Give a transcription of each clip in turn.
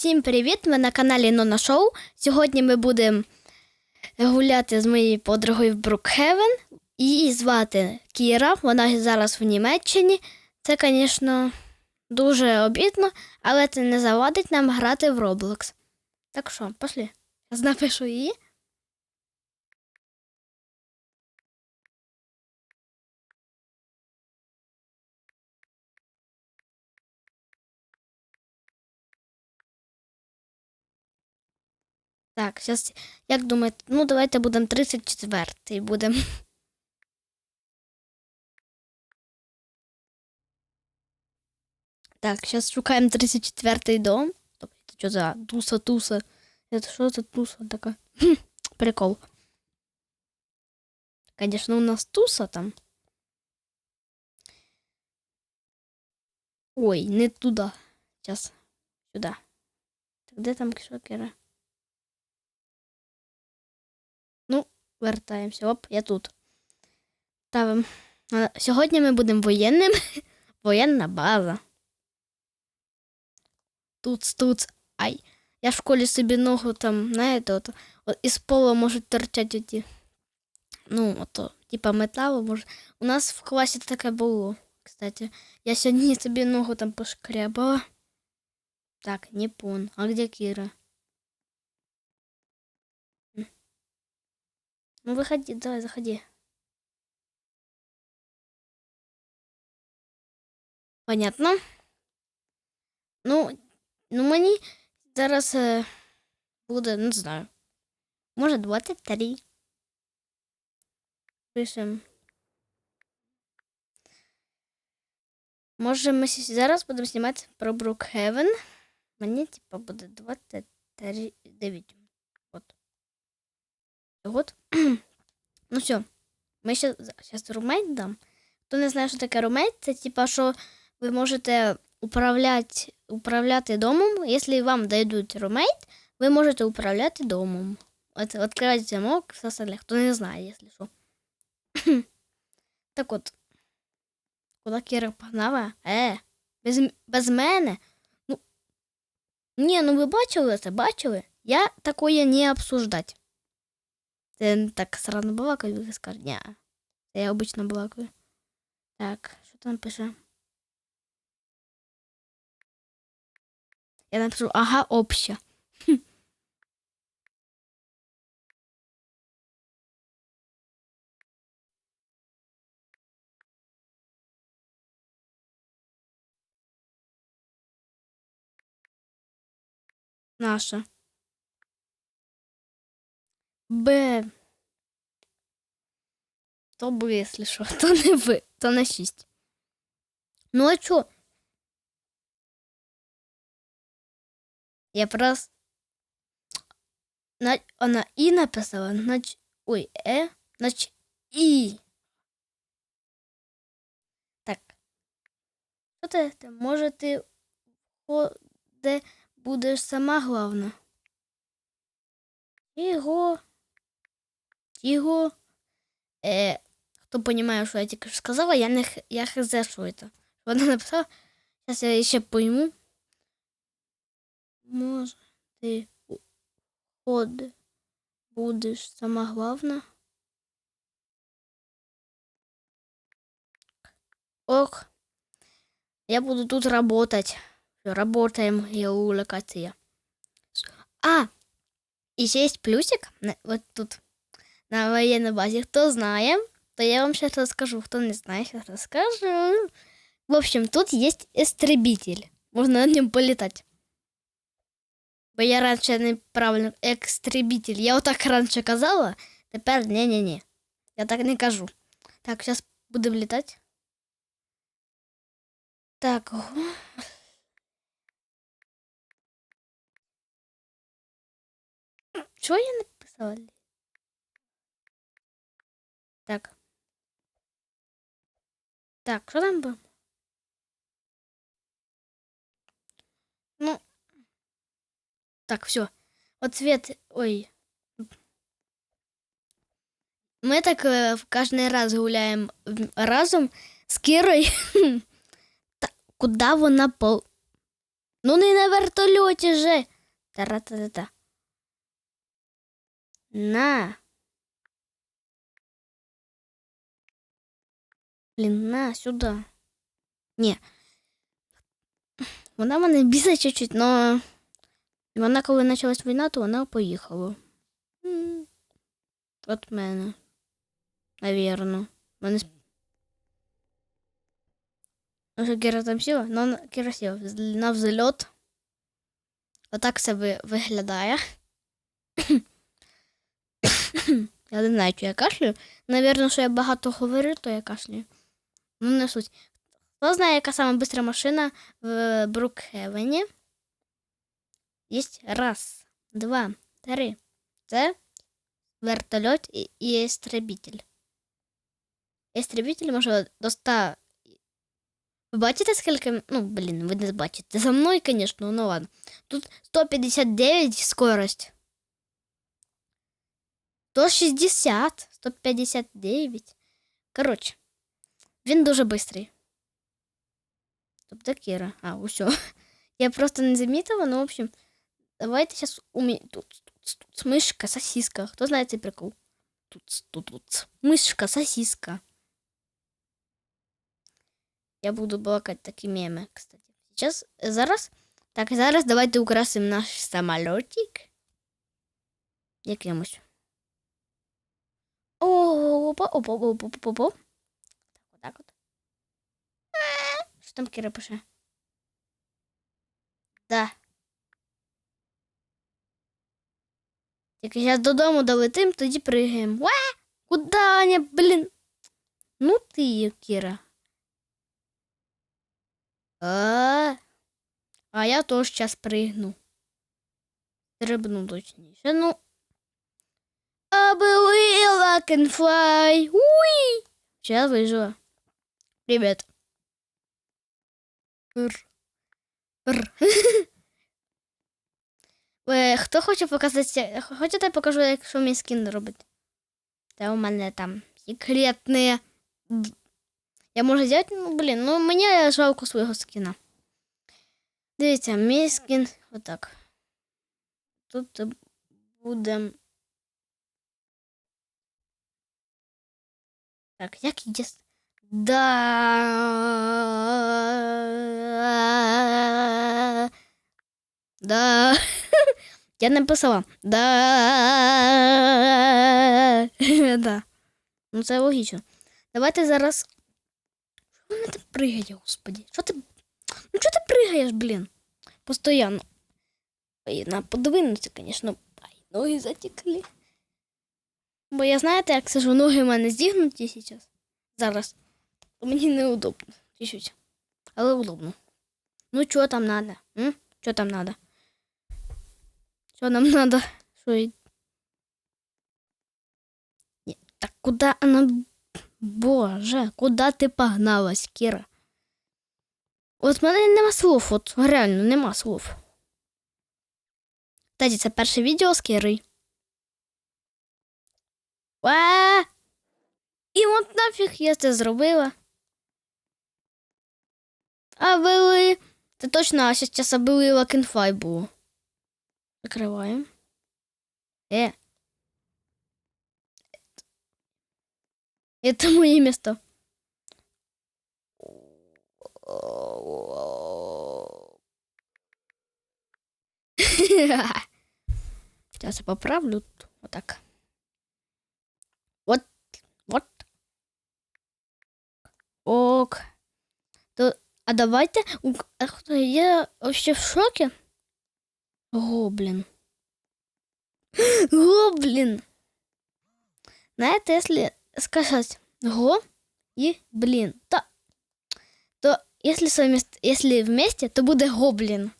Всім привіт! Ми на каналі Нона Шоу. Сьогодні ми будемо гуляти з моєю подругою в Брукхевен. Її звати Кіра. Вона зараз в Німеччині. Це, звісно, дуже обідно, але це не завадить нам грати в Roblox. Так що. Зараз напишу її. Так, зараз, як думаєте, ну давайте будемо 34-й будемо. Так, зараз шукаємо 34-й дом. Тобто, це що за туса-туса? Це що за туса така? Прикол. Конечно, у нас туса там. Ой, не туди. Зараз. Сюди. Так, де там кишокера? Вертаємося. Оп, я тут. Ставимо. А, Сьогодні ми будемо воєнним. Воєнна база. Тут, тут. Ай. Я в школі собі ногу там, знаєте, от, от із пола можуть торчати оті. Ну, ото, типа металу, може. У нас в класі таке було, кстати. Я сьогодні собі ногу там пошкрябала. Так, не пон. А где Кира? Ну выходи, давай, заходи. Понятно. Ну, ну мені зараз э, е, буде, ну, не знаю. Може 23. Пишемо. Може, ми зараз будем снимать про Брукхевен. Мне типа буде 23 9. Вот. ну все. Ми ще зараз румейт дам. Хто не знає, що таке румейт, це типа, що ви можете управляти управляти домом. Якщо вам дадуть румейт, ви можете управляти домом. От, відкривати замок, все остальне. Хто не знає, якщо що. так от. Куда Кіра погнала? Е, без, без мене. Ну. Ні, ну ви бачили це, бачили? Я такое не обсуждать. Це так сразу балакаю, ви скажете, ні. Це я обично балакаю. Так, що там пише? Я напишу, ага, обща. Наша. Б. То Б, якщо що, то не ви, то на 6. Ну а чо? Я просто... На... Она І написала, нач... Ой, Е, нач... І. Так. Що ти? Може, ти де будеш сама главна? Його. Його. Е, хто розуміє, що я тільки що сказала, я не я хз, що це. Вона написала. Зараз я ще пойму. Може, ти ход будеш сама главна. Ок. Я буду тут работать. Работаем, геолокация. А, еще есть плюсик вот тут на военной базе. Кто знает, то я вам сейчас расскажу. Кто не знает, сейчас расскажу. В общем, тут есть истребитель. Можно на нем полетать. Бо я раніше неправильно екстребитель. Я отак раніше казала, тепер ні-ні-ні. Я так не кажу. Так, зараз будемо літати. Так. ого. Чого я написала? Так. Так, що там було? Ну. Так, все. Вот цвет. Ой. Мы так э, каждый раз гуляем разом з Кірою. Та куди вона пол. Ну не на вертольоті же. Тара-та-та-та. На. Блін, на, сюди. Ні. Вона мене бісить чуть-чуть, но вона, коли почалась війна, то вона поїхала. От мене. Навірно. Мене... Ну, Кіра там сіла? Ну, Кіра сіла на взльот. Отак ви- виглядає. я не знаю, чи я кашлю. Навірно, що я багато говорю, то я кашлю. Ну, не суть. Хто знає, яка сама бистра машина в Брукхевені? Есть раз, два, три. Це вертольот і, і істребитель. Істребитель може до 100. Ви бачите, скільки. Ну, блін, ви не бачите. За мною, звісно, ну ладно. Тут 159 скорость. 160, 159. Коротше, Він дуже швидкий. Тобто Кіра. А, усьо. Я просто не замітила, ну, в общем, давайте сейчас уме... Тут, тут, тут, мышка, сосиска. Кто знает цей прикол? Тут, тут, тут. Мышка, сосиска. Я буду балакать такі меми, кстати. Сейчас, зараз. Так, зараз давайте украсимо наш самолетик. Якимось. Опа, опа, опа, опа, опа, опа. Так, отак от. Е, Що там Кіра пише? Да. Тільки зараз додому долетим, тоді пригаємо. Ва! Куда, Аня, блін? Ну ти, Кіра. А, а я теж зараз пригну. Стрибну точніше. Ну. I believe I can fly. Сейчас выжила. Привет. Пр. Пр. Е, Хто хоче показати? Хочете я покажу, якщо мій скін робить? Та у мене там секретне. Д- Я можу взяти, ну блін, ну мені жалко свого скіна. Дивіться, мій скін отак. Тут буде. Так, як є. Да. Да. Я написала. Да. Да. Ну, це логічно. Давайте зараз. Що вона там пригає, господі? Що ти. Ну чого ти пригаєш, блін? Постоянно. Ой, на подвинутися, звісно. Ай, ноги затекли. Бо я знаєте, як сижу, ноги в мене зігнуті зараз. Мені неудобно. Чуть-чуть. Але удобно. Ну, що там надо? М? Що там надо? Що нам надо? Що. Ні, Так куди вона... Боже, куди ти погналась, Кіра? От в мене нема слов, от реально нема слов. Кстати, це перше відео з Кірою. Ва! І от нафіг я це зробила. А вели. Це точно, а зараз були лакінфай було. Закриваємо. Е. Это моє місто. Сейчас я поправлю. Вот так. Вот. Вот. Ок. То, а давайте. у- а хто- Я вообще в шоке. Гоблин. Гоблин. Знаєте, если сказать го и блин, то, то если, совмест... если вместе, то буде гоблин.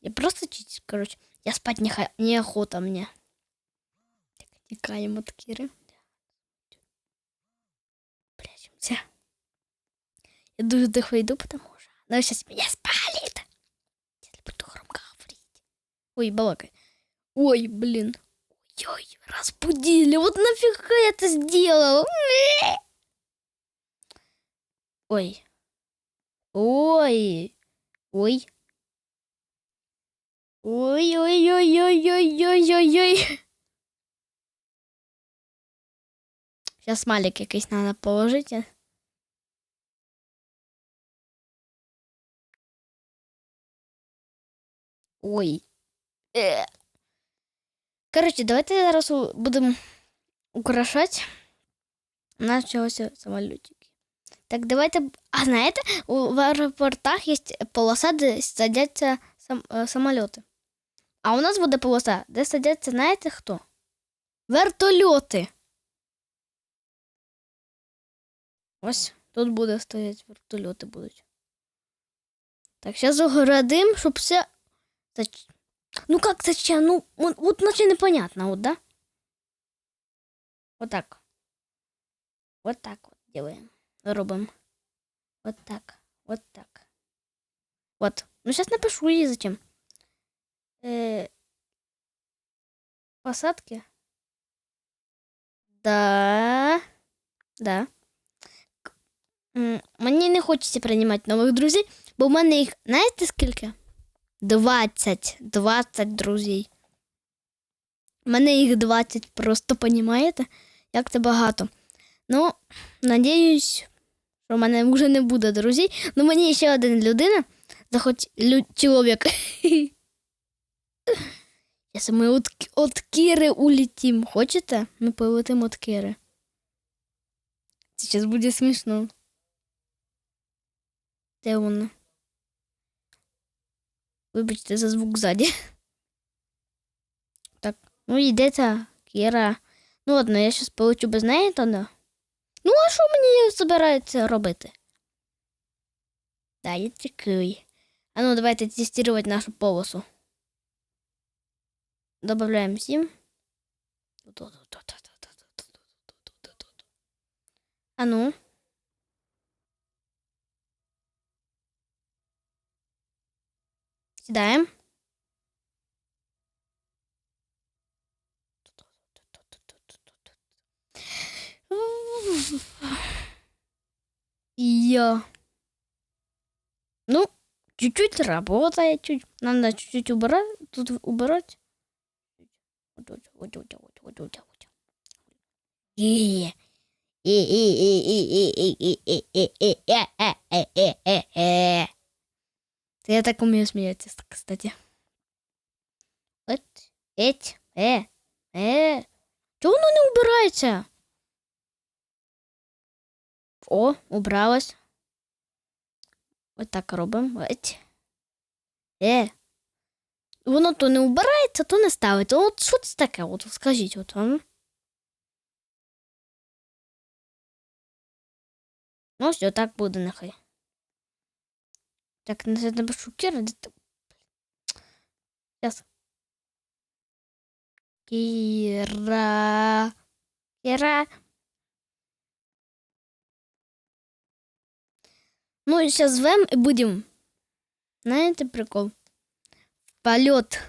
Я просто чуть, короче, я спать не, ха- неохота мне. Так, тікаємо от Кіри. Прячемся. Я дуже тихо йду, потому что она сейчас меня спалит. Если буду громко говорить. Ой, балакай. Ой, блин. Ой, разбудили. Вот нафига я это сделал? Ой. Ой. Ой. Ой-ой-ой-ой-ой-ой-ой-ой. Сейчас смайлик якийсь надо положити. Ой. Е. Коротше, давайте зараз будемо украшати наші ось самолітики. Так, давайте. А знаєте, у в аеропортах є полоса, де садяться сам, е, самоліти. А у нас буде полоса, де садяться, знаєте хто? Вертольоти. Ось тут буде стоять вертольоти будуть. Так, зараз загородим, щоб все. Зач- Ну как зачем? Ну, вот, вот значит непонятно, вот, да? Вот так. Вот так вот делаем. Робим. Вот так. Вот так. Вот. Ну, сейчас напишу ей зачем. Э, посадки. Да. Да. Мені не хочеться приймати нових друзів, бо в мене їх, знаєте скільки? 20. 20 друзей. У мене їх 20 просто, понімаєте? Як це багато. Ну, надіюсь, що в мене вже не буде друзів. Ну, мені ще один людина захоч... Лю... чоловік. Зараз ми от, от Кіри улетім. Хочете? Ми полетимо от Кіри. Зараз буде смішно. Де вона? Вибачте за звук ззаді. Так, ну йде ця Кіра. Ну ладно, я щас полечу без неї, то да. Ну, а що мені збирається робити? Да, я такий. А ну, давайте тестувати нашу полосу. Добавляємо 7. А ну. Сідаємо. Я. Ну, чуть-чуть работает, чуть. Надо чуть-чуть убирать, тут убирать. Вот, я так умею смеяться, кстати. От, еть, е, е. Чого воно не убирається? О, убралось. Ось так робимо. Еть. Е. Воно то не убирається, то не ставиться. От що це таке? От скажіть, от вам. Ну, все, так буде нехай. Так, надо шокировать. Сейчас. Кира. Кира. Ну, и сейчас звем и будем. Знаете, прикол. Полет.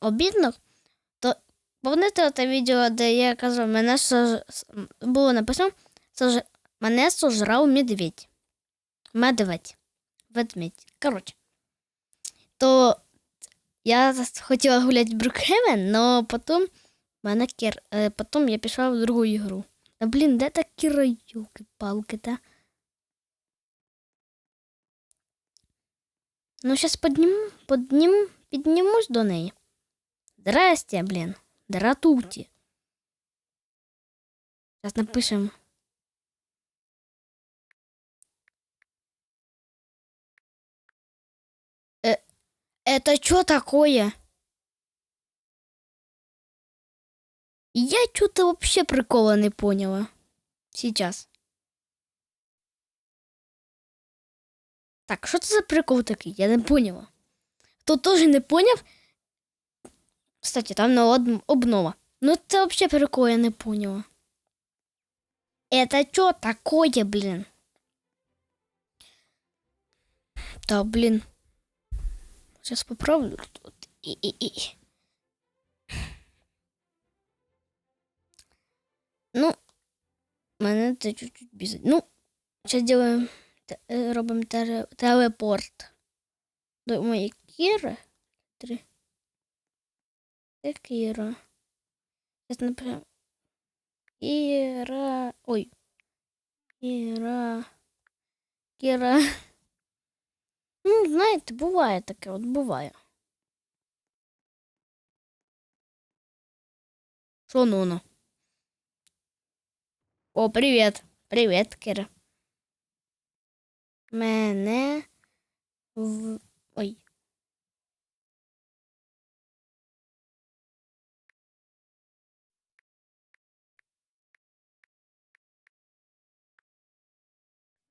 Обідно. То пам'ятаєте те відео, де я казав, мене було написано, мене сожрав медведь. Медведь. Ведмедь. Коротше. То я хотіла гуляти в Брукхевен, але потім мене кір... е, потім я пішла в другу ігру. Та блін, де та Кіра, палки та? Ну, зараз підніму, підніму, піднімусь до неї. Здрасте, блін. Дратуті. Зараз напишемо. Это что такое? Я что-то вообще прикола не поняла. Сейчас. Так, що це за прикол такий? Я не поняла. Хто теж не поняв? Кстати, там на од- обнова. Ну це вообще прикол, я не поняла. Это что такое, блин? Да, блин. Сейчас поправлю тут. И, и, и. Ну, Мене це чуть-чуть бісить. Ну, зараз делаем, те- е, робимо теле- телепорт до моєї Кіри. Три. Це Кіра. Зараз напишемо. Кіра. Ой. Кіра. Кіра. Ну, знаєте, буває таке, от буває. Що ну ну? О, привіт. Привіт, Кіра. Мене в... Ой.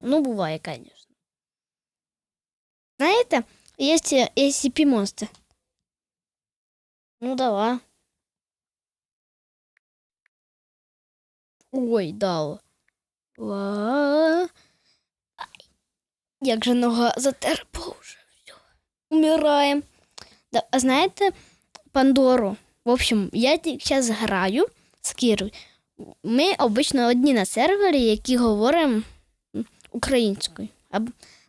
Ну, буває, конечно. Знаєте, є SCP-монстри. Ну, давай. Ой, дало. Ла. Як же нога затерпла вже. Все. Умираємо. Да, а знаєте, Пандору. В общем, я зараз граю з Кірою. Ми обично одні на сервері, які говоримо українською.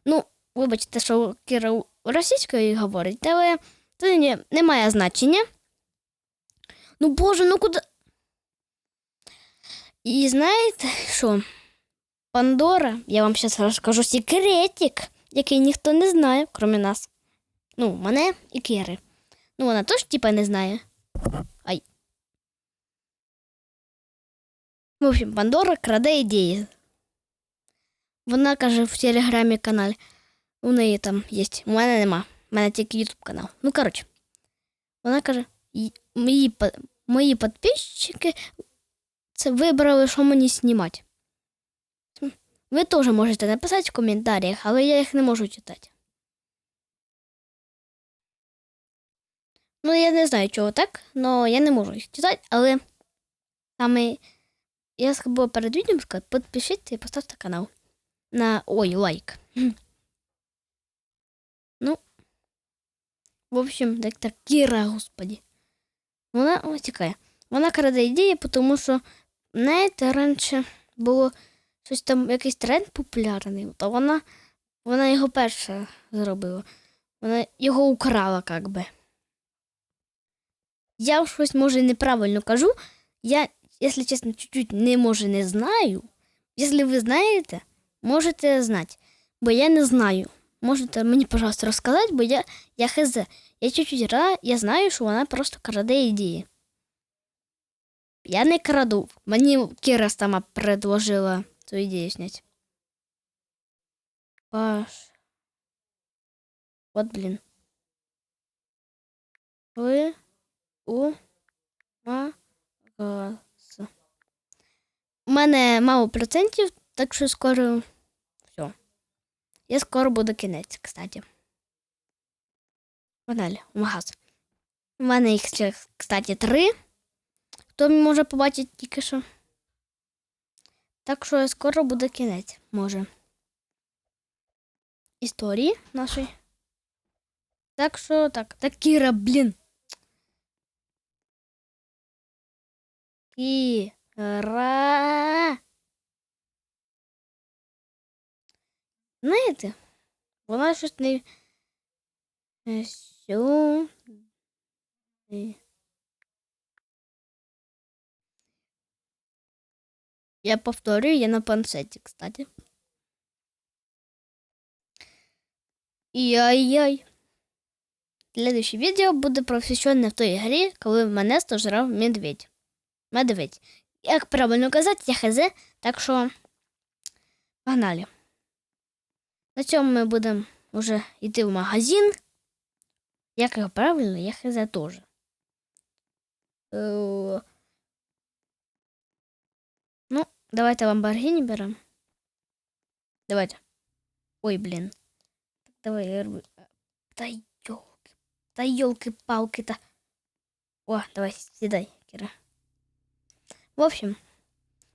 Ну, вибачте, що Кіра російською говорить, але це не, не має значення. Ну, Боже, ну куди. І знаєте що? Пандора, я вам зараз розкажу секретик, який ніхто не знає, крім нас. Ну, мене і Кіри. Ну, вона теж типа не знає. Ай. В общем, Пандора краде ідеї. Вона каже в телеграмі каналі. У неї там є. У мене нема. У мене тільки Ютуб канал. Ну, коротше. Вона каже, мої, мої підписчики це вибрали, що мені знімати. Ви теж можете написати в коментарях, але я їх не можу читати. Ну, я не знаю, чого так, але я не можу їх читати, але саме я забула перед відео сказати, підпишіться і поставте канал. На ой, лайк. Ну, в общем, так Кіра, господі. Вона ось тікає. Вона краде ідеї, тому що, знаєте, раніше було щось там, якийсь тренд популярний, то вона, вона його перша зробила. Вона його украла, як би. Я щось, може, неправильно кажу. Я, якщо чесно, чуть-чуть не може не знаю. Якщо ви знаєте, можете знати. Бо я не знаю. Можете мені, пожалуйста, розказати, бо я, я хз. Я чуть-чуть ра, я знаю, що вона просто краде ідеї. Я не краду. Мені Кіра сама предложила цю ідею зняти. Паш. От, блін. Ви у магаз. У мене мало процентів, так що скоро все. Я скоро буду кінець, кстати. У магаз. У мене їх кстати, три. Хто може побачити тільки що. Так що скоро буде кінець, може. Історії нашої. Так що так. Так, Кіра, блін. Кіра. Знаєте, вона щось не. е, Сю. Я повторюю, я на планшеті, кстати. І ай-яй. Следующее відео буде професіональне в той грі, коли мене стожрав медведь. Медведь. Як правильно казати, я хз, так що погнали. На цьому ми будемо вже йти в магазин. Як його правильно, я хз теж. Е, Ну, давайте ламборгіні беремо. Давайте. Ой, блін. Давай, я роблю. Та йолки. Та йолки-палки та. О, давай, сідай, Кіра. В общем,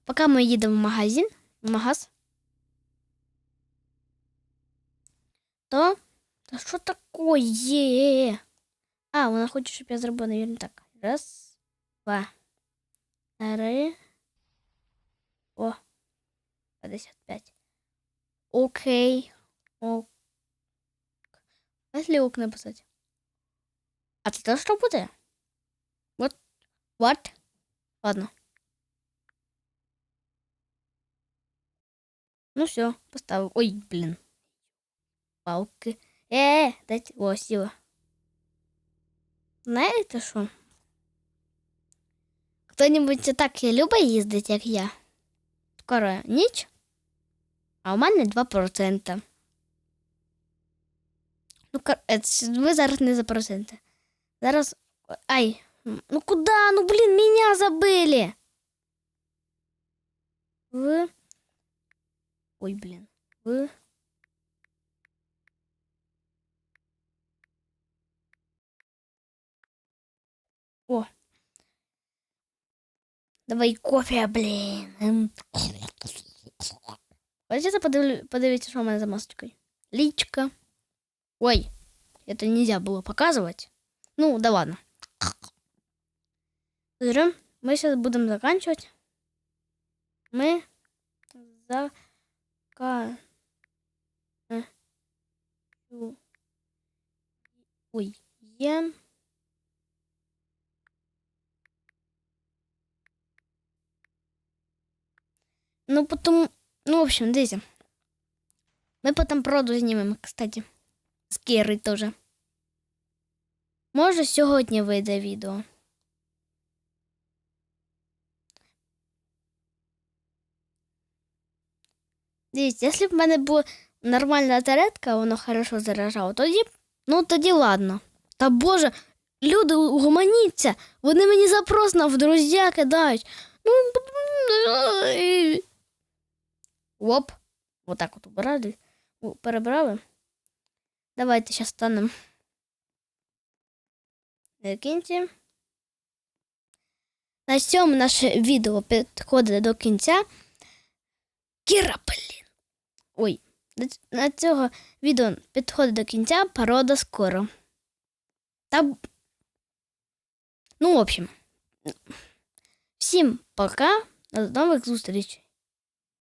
поки ми їдемо в магазин, в магаз, то. Та що такое? А, вона хоче, щоб я зробила, навірно, так. Раз, два, три. О, 55. Окей. Ок. А Если ок написать? А це теж буде? What? What? Ладно. Ну все, поставил. Ой, блин Палки. Е, дайте. О, сіла. Знаєте що? Хто-небудь так і любить їздити, як я? Скоро ніч, а у мене 2%. Ну, кор- е, це ви зараз не за проценти. Зараз. Ай. Ну куда? Ну блін, меня забили. В. Ой, блін. В. О. Давай кофе, блін. Ем. Хочете подивлю, подивіться, що за масочкою? Личка. Ой, это нельзя было показывать. Ну, да ладно. Смотрим, мы сейчас будем заканчивать. Мы зака... ю- Ой, ем. Ну, потом... Ну, в общем, дивіться. Ми потім проду знімемо, кстати. З Кіри теж. Може, сьогодні вийде відео. Дивіться, якщо б в мене була нормальна таретка, воно хорошо заряджало, тоді, ну тоді ладно. Та Боже, люди угомоніться, вони мені запрос на в друзі кидають. Ну, Оп. Вот так от убрали. Перебрали. Давайте станемо. На кінці. На цьому наше відео підходить до кінця. Кіра, блін. Ой, на цього відео підходить до кінця порода скоро. Та... Ну, в общем. Всім пока. До нових зустрічей.